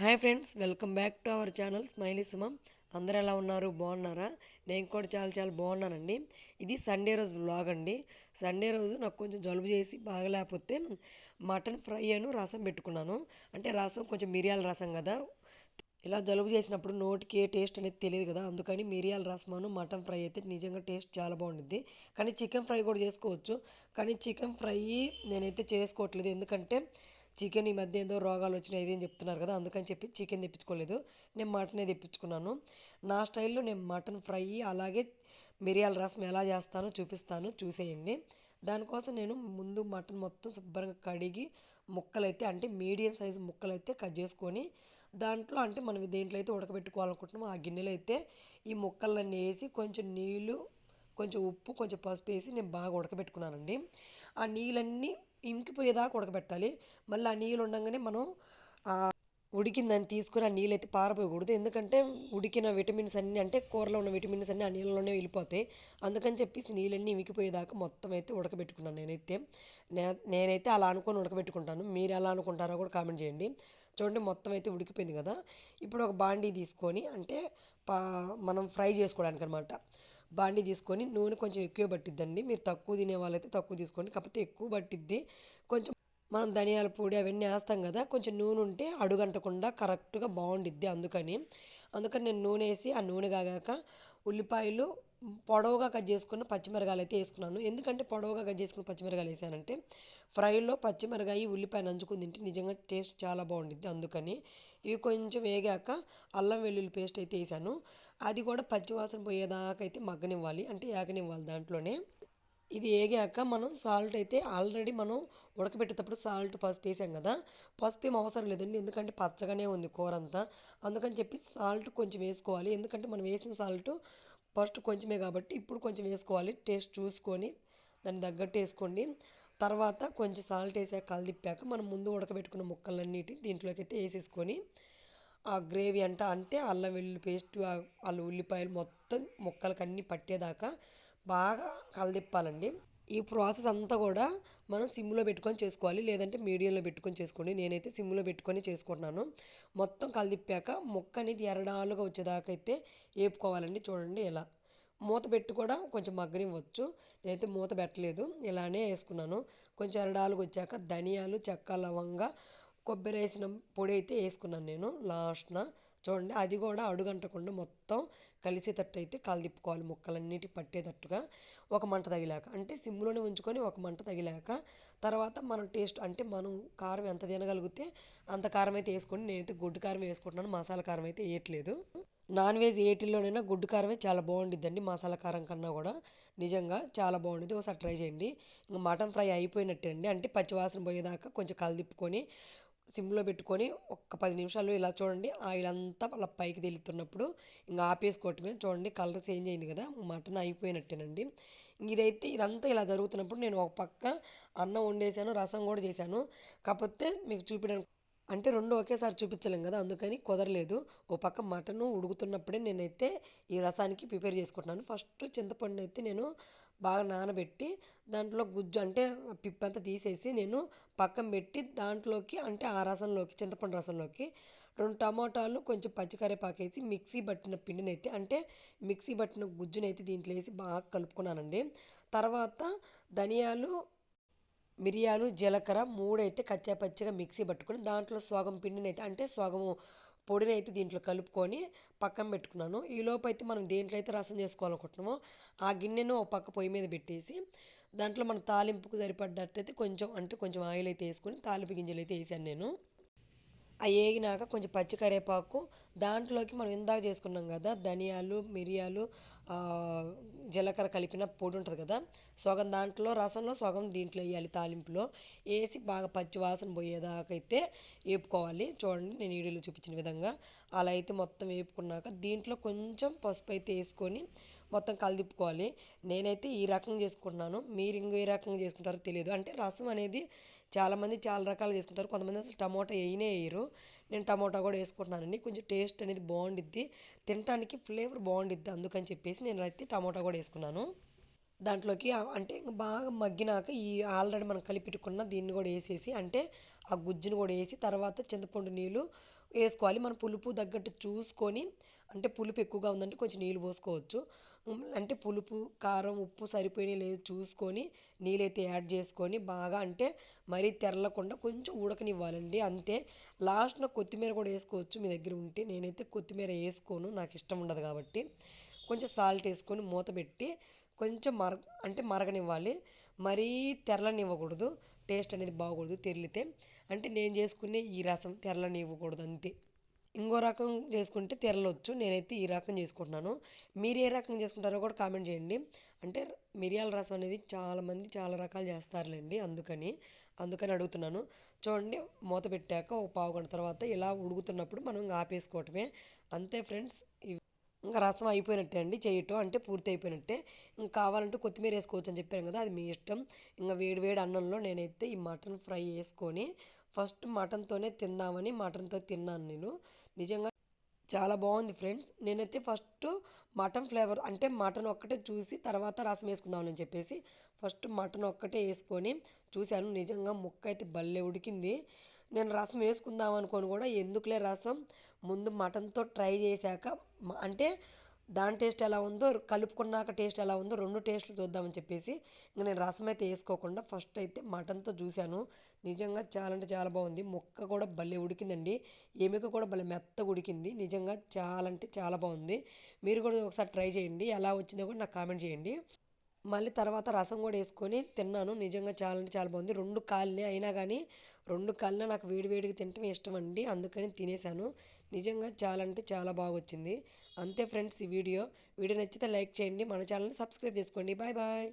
Hi friends welcome back to our channel Smiley Sumam అందరూ ఎలా ఉన్నారు? బాగున్నారా? నేను కూడా చాలా చాలా బాగున్నానండి. ఇది సండే రోజు వ్లాగ్ అండి. సండే రోజు నాకు కొంచెం జలుబు చేసి బాగలేకపోతే మటన్ ఫ్రై అను రసం పెట్టుకున్నాను. అంటే రసం కొంచెం మిరియాల రసం కదా. ఇలా జలుబు చేసినప్పుడు నోటికి ఏ టేస్ట్ అనేది తెలియదు కదా. అందుకని మిరియాల రసమాను మటన్ ఫ్రై అయితే నిజంగా టేస్ట్ చాలా బాగుంటుంది కానీ చికెన్ ఫ్రై కూడా చేసుకోవచ్చు. కానీ చికెన్ ఫ్రై నేనైతే చేసుకోవట్లేదు. ఎందుకంటే చికెన్ ఈ మధ్య ఏదో రోగాలు వచ్చినాయి ఇది అని చెప్తున్నారు కదా అందుకని చెప్పి చికెన్ తెప్పించుకోలేదు. నేను మటనే తెప్పించుకున్నాను. నా స్టైల్లో నేను మటన్ ఫ్రై అలాగే మిరియాల రసం ఎలా చేస్తానో చూపిస్తాను చూసేయండి. దానికోసం నేను ముందు మటన్ మొత్తం శుభ్రంగా కడిగి ముక్కలైతే అంటే మీడియం సైజు ముక్కలైతే కట్ చేసుకొని దాంట్లో అంటే మనం దేంట్లో అయితే ఉడకబెట్టుకోవాలనుకుంటున్నామో ఆ గిన్నెలో అయితే ఈ ముక్కలన్నీ వేసి కొంచెం నీళ్ళు కొంచెం ఉప్పు కొంచెం పసుపు వేసి నేను బాగా ఉడకబెట్టుకున్నానండి. ఆ నీళ్ళన్నీ ఇంకిపోయేదాకా ఉడకబెట్టాలి. మళ్ళీ ఆ నీళ్ళు ఉండగానే మనం ఉడికిందని తీసుకుని ఆ నీళ్ళు అయితే పారపోయకూడదు ఎందుకంటే ఉడికిన విటమిన్స్ అన్నీ అంటే కూరలో ఉన్న విటమిన్స్ అన్నీ ఆ నీళ్ళలోనే వెళ్ళిపోతాయి. అందుకని చెప్పేసి నీళ్ళన్నీ ఇంకిపోయేదాకా మొత్తం అయితే ఉడకబెట్టుకున్నాను నేనైతే. నేనైతే అలా అనుకొని ఉడకబెట్టుకుంటాను. మీరు ఎలా అనుకుంటారో కూడా కామెంట్ చేయండి. చూడండి మొత్తం అయితే ఉడికిపోయింది కదా. ఇప్పుడు ఒక బాండీ తీసుకొని అంటే పా మనం ఫ్రై చేసుకోవడానికి అనమాట బాండి తీసుకొని నూనె కొంచెం ఎక్కువ పట్టిద్దండి. మీరు తక్కువ తినే వాళ్ళైతే తక్కువ తీసుకోండి. కాకపోతే ఎక్కువ పట్టిద్ది. కొంచెం మనం ధనియాల పొడి అవన్నీ వేస్తాం కదా కొంచెం నూనె ఉంటే అడుగంటకుండా కరెక్ట్గా బాగుండిద్ది అందుకని. అందుకని నేను నూనె వేసి ఆ నూనె కాగాక ఉల్లిపాయలు పొడవుగా కట్ చేసుకున్న పచ్చిమిరకాయలు అయితే వేసుకున్నాను. ఎందుకంటే పొడవుగా కట్ చేసుకున్న పచ్చిమిరకాయలు వేసానంటే ఫ్రైలో పచ్చిమిరకాయ ఉల్లిపాయ నంచుకుని తింటే నిజంగా టేస్ట్ చాలా బాగుండిద్ది. అందుకని ఇవి కొంచెం వేగాక అల్లం వెల్లుల్లి పేస్ట్ అయితే వేసాను. అది కూడా పచ్చివాసన పోయేదాకా అయితే మగ్గనివ్వాలి. అంటే ఏగనివ్వాలి దాంట్లోనే. ఇది వేగాక మనం సాల్ట్ అయితే ఆల్రెడీ మనం ఉడకబెట్టేటప్పుడు సాల్ట్ పసుపు వేసాం కదా. పసుపు ఏం అవసరం లేదండి. ఎందుకంటే పచ్చగానే ఉంది కూర అంతా అందుకని చెప్పి సాల్ట్ కొంచెం వేసుకోవాలి. ఎందుకంటే మనం వేసిన సాల్ట్ ఫస్ట్ కొంచెమే కాబట్టి ఇప్పుడు కొంచెం వేసుకోవాలి. టేస్ట్ చూసుకొని దాన్ని తగ్గట్టు వేసుకోండి. తర్వాత కొంచెం సాల్ట్ వేసాక కలిదిప్పాక మనం ముందు ఉడకబెట్టుకున్న ముక్కలన్నిటి దీంట్లోకి అయితే వేసేసుకొని ఆ గ్రేవీ అంట అంటే అల్లం వెల్లుల్లి పేస్ట్ వాళ్ళు ఉల్లిపాయలు మొత్తం ముక్కలకి అన్నీ పట్టేదాకా బాగా కలదిప్పాలండి. ఈ ప్రాసెస్ అంతా కూడా మనం సిమ్లో పెట్టుకొని చేసుకోవాలి. లేదంటే మీడియంలో పెట్టుకొని చేసుకోండి. నేనైతే సిమ్లో పెట్టుకొని చేసుకుంటున్నాను. మొత్తం కలిదిప్పాక ముక్క అనేది ఎరడాలుగా వచ్చేదాకా అయితే వేపుకోవాలండి చూడండి ఇలా మూత పెట్టి కూడా కొంచెం మగ్గనివ్వచ్చు. నేనైతే మూత పెట్టలేదు. ఇలానే వేసుకున్నాను. కొంచెం ఎరడాలుగా వచ్చాక ధనియాలు చెక్క లవంగా కొబ్బరి వేసిన పొడి అయితే వేసుకున్నాను నేను లాస్ట్న. చూడండి అది కూడా అడుగంటకుండా మొత్తం కలిసేటట్టు అయితే కలదిప్పుకోవాలి ముక్కలన్నిటి పట్టేటట్టుగా ఒక మంట తగిలాక. అంటే సిమ్లోనే ఉంచుకొని ఒక మంట తగిలాక తర్వాత మనం టేస్ట్ అంటే మనం కారం ఎంత తినగలిగితే అంత కారం అయితే వేసుకొని నేనైతే గుడ్డు కారం వేసుకుంటున్నాను మసాలా కారం అయితే వేయట్లేదు. నాన్ వెజ్ ఏటిల్లోనైనా గుడ్డు కారమే చాలా బాగుండిద్దండి మసాలా కారం కన్నా కూడా. నిజంగా చాలా బాగుంటుంది ఒకసారి ట్రై చేయండి. ఇంకా మటన్ ఫ్రై అయిపోయినట్టే అండి అంటే పచ్చివాసన పోయేదాకా కొంచెం కలదిప్పుకొని సిమ్లో పెట్టుకొని ఒక్క పది నిమిషాలు ఇలా చూడండి ఆయిల్ అంతా అలా పైకి తెలుతున్నప్పుడు ఇంకా ఆపేసుకోవటమే చూడండి కలర్ చేంజ్ అయింది కదా మటన్ అయిపోయినట్టేనండి. ఇదైతే ఇదంతా ఇలా జరుగుతున్నప్పుడు నేను ఒక పక్క అన్నం వండేసాను రసం కూడా చేశాను. కాకపోతే మీకు చూపించడానికి అంటే రెండు ఒకేసారి చూపించలేం కదా అందుకని కుదరలేదు. ఓ పక్క మటన్ ఉడుకుతున్నప్పుడే నేనైతే ఈ రసానికి ప్రిపేర్ చేసుకుంటున్నాను. ఫస్ట్ చింతపండు అయితే నేను బాగా నానబెట్టి దాంట్లో గుజ్జు అంటే పిప్పంతా తీసేసి నేను పక్కన పెట్టి దాంట్లోకి అంటే ఆ రసంలోకి చింతపండు రసంలోకి రెండు టమాటాలు కొంచెం పచ్చికరేపాకు వేసి మిక్సీ పట్టిన పిండిని అయితే అంటే మిక్సీ పట్టిన గుజ్జునైతే దీంట్లో వేసి బాగా కలుపుకున్నానండి. తర్వాత ధనియాలు మిరియాలు జీలకర్ర మూడైతే కచ్చా పచ్చిగా మిక్సీ పట్టుకొని దాంట్లో సోగం పిండిని అయితే అంటే సోగము పొడిని అయితే దీంట్లో కలుపుకొని పక్కన పెట్టుకున్నాను. ఈ లోపు అయితే మనం దేంట్లో అయితే రసం చేసుకోవాలనుకుంటున్నామో ఆ గిన్నెను ఒక పక్క పొయ్యి మీద పెట్టేసి దాంట్లో మన తాలింపుకు సరిపడ్డట్టయితే కొంచెం అంటే కొంచెం ఆయిల్ అయితే వేసుకొని తాలింపు గింజలు అయితే వేసాను నేను. అవి వేగినాక కొంచెం పచ్చి కరివేపాకు దాంట్లోకి మనం ఇందాక చేసుకున్నాం కదా ధనియాలు మిరియాలు జీలకర్ర కలిపిన పొడి ఉంటుంది కదా సగం దాంట్లో రసంలో సగం దీంట్లో వేయాలి తాలింపులో. వేసి బాగా పచ్చి వాసన పోయేదాకా అయితే వేపుకోవాలి. చూడండి నేను వీడియోలో చూపించిన విధంగా. అలా అయితే మొత్తం వేపుకున్నాక దీంట్లో కొంచెం పసుపు అయితే వేసుకొని మొత్తం కలిదిప్పుకోవాలి నేనైతే ఈ రకంగా చేసుకుంటున్నాను. మీరు ఇంకో ఏ రకంగా చేసుకుంటారో తెలియదు. అంటే రసం అనేది చాలామంది చాలా రకాలు చేసుకుంటారు. కొంతమంది అసలు టమోటా వేయనే వేయరు. నేను టమోటా కూడా వేసుకుంటున్నానండి. కొంచెం టేస్ట్ అనేది బాగుండిద్ది. తినడానికి ఫ్లేవర్ బాగుండిద్ది అందుకని చెప్పేసి నేను అయితే టమోటా కూడా వేసుకున్నాను. దాంట్లోకి అంటే బాగా మగ్గినాక ఈ ఆల్రెడీ మనం కలిపెట్టుకున్న దీన్ని కూడా వేసేసి అంటే ఆ గుజ్జును కూడా వేసి తర్వాత చింతపండు నీళ్ళు వేసుకోవాలి. మనం పులుపు తగ్గట్టు చూసుకొని అంటే పులుపు ఎక్కువగా ఉందంటే కొంచెం నీళ్ళు పోసుకోవచ్చు. అంటే పులుపు కారం ఉప్పు సరిపోయినాయి లేదు చూసుకొని నీళ్ళైతే యాడ్ చేసుకొని బాగా అంటే మరీ తెరలకుండా కొంచెం ఉడకనివ్వాలండి. అంతే. లాస్ట్న కొత్తిమీర కూడా వేసుకోవచ్చు మీ దగ్గర ఉంటే. నేనైతే కొత్తిమీర వేసుకోను నాకు ఇష్టం ఉండదు కాబట్టి. కొంచెం సాల్ట్ వేసుకొని మూత పెట్టి కొంచెం మర అంటే మరగనివ్వాలి. మరీ తెరలనివ్వకూడదు. టేస్ట్ అనేది బాగోదు తెరిలితే. అంటే నేను చేసుకునే ఈ రసం తెరలనివ్వకూడదు అంతే. ఇంకో రకం చేసుకుంటే తెరలొచ్చు. నేనైతే ఈ రకం చేసుకుంటున్నాను. మీరు ఏ రకం చేసుకుంటారో కూడా కామెంట్ చేయండి. అంటే మిరియాల రసం అనేది చాలామంది చాలా రకాలు చేస్తారులేండి అందుకని అందుకని అడుగుతున్నాను. చూడండి మూత పెట్టాక ఒక పావు గంట తర్వాత ఇలా ఉడుకుతున్నప్పుడు మనం ఆపేసుకోవటమే. అంతే ఫ్రెండ్స్ ఇంకా రసం అయిపోయినట్టే అండి చేయటం అంటే పూర్తి అయిపోయినట్టే. ఇంకా కావాలంటే కొత్తిమీర వేసుకోవచ్చు అని చెప్పాను కదా అది మీ ఇష్టం. ఇంకా వేడి వేడి అన్నంలో నేనైతే ఈ మటన్ ఫ్రై వేసుకొని ఫస్ట్ మటన్తోనే తిందామని మటన్తో తిన్నాను నేను. నిజంగా చాలా బాగుంది ఫ్రెండ్స్. నేనైతే ఫస్ట్ మటన్ ఫ్లేవర్ అంటే మటన్ ఒక్కటే చూసి తర్వాత రసం వేసుకుందామని చెప్పేసి ఫస్ట్ మటన్ ఒక్కటే వేసుకొని చూశాను. నిజంగా ముక్క అయితే భలే ఉడికింది. నేను రసం వేసుకుందాం అనుకొని కూడా. ఎందుకులే రసం? ముందు మటన్తో ట్రై చేశాక అంటే దాని టేస్ట్ ఎలా ఉందో కలుపుకున్నాక టేస్ట్ ఎలా ఉందో రెండు టేస్ట్లు చూద్దామని చెప్పేసి ఇంక నేను రసం అయితే వేసుకోకుండా ఫస్ట్ అయితే మటన్తో చూశాను. నిజంగా చాలా అంటే చాలా బాగుంది. ముక్క కూడా భలే ఉడికిందండి. ఎముక కూడా భలే మెత్తగా ఉడికింది. నిజంగా చాలా అంటే చాలా బాగుంది. మీరు కూడా ఒకసారి ట్రై చేయండి. ఎలా వచ్చిందో కూడా నాకు కామెంట్ చేయండి. మళ్ళీ తర్వాత రసం కూడా వేసుకొని తిన్నాను. నిజంగా చాలా అంటే చాలా బాగుంది. రెండు కాళ్ళనే అయినా కానీ రెండు కాళ్ళనే నాకు వేడి వేడిగా తినటం ఇష్టం అండి. అందుకని తినేసాను. నిజంగా చాలా అంటే చాలా బాగా వచ్చింది అంతే ఫ్రెండ్స్ ఈ వీడియో. వీడియో నచ్చితే లైక్ చేయండి. మన ఛానల్ని సబ్స్క్రైబ్ చేసుకోండి. Bye bye.